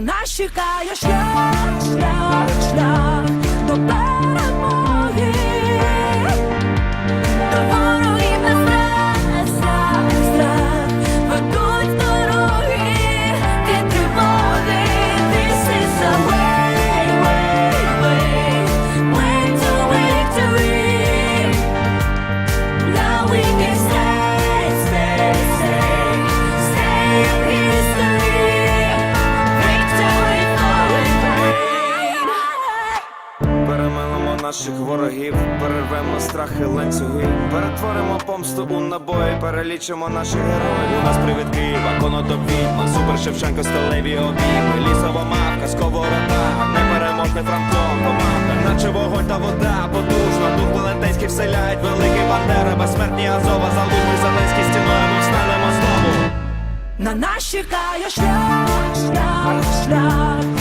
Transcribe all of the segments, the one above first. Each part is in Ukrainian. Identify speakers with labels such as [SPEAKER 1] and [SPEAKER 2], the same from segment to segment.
[SPEAKER 1] нас чекає шлях, шлях,
[SPEAKER 2] наших ворогів, перервемо страхи ланцюги, перетворимо помсту у набої, перелічимо наших героїв. У нас привід Києва, конотоп відьма, супер Шевченко, сталеві обійми, лісова мавка, сковорода, непереможний франком, команда, наче вогонь та вода, потужно, дух велетенський вселяють, великий бандера, безсмертні Азова, залужний Зеленський стіною, ми встанемо знову.
[SPEAKER 1] На нас чекає шлях, шлях, шлях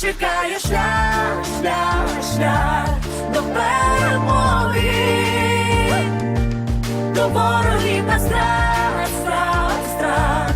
[SPEAKER 1] нас чекає шлях, шлях, шлях до перемоги, до ворогів на страх, страх, страх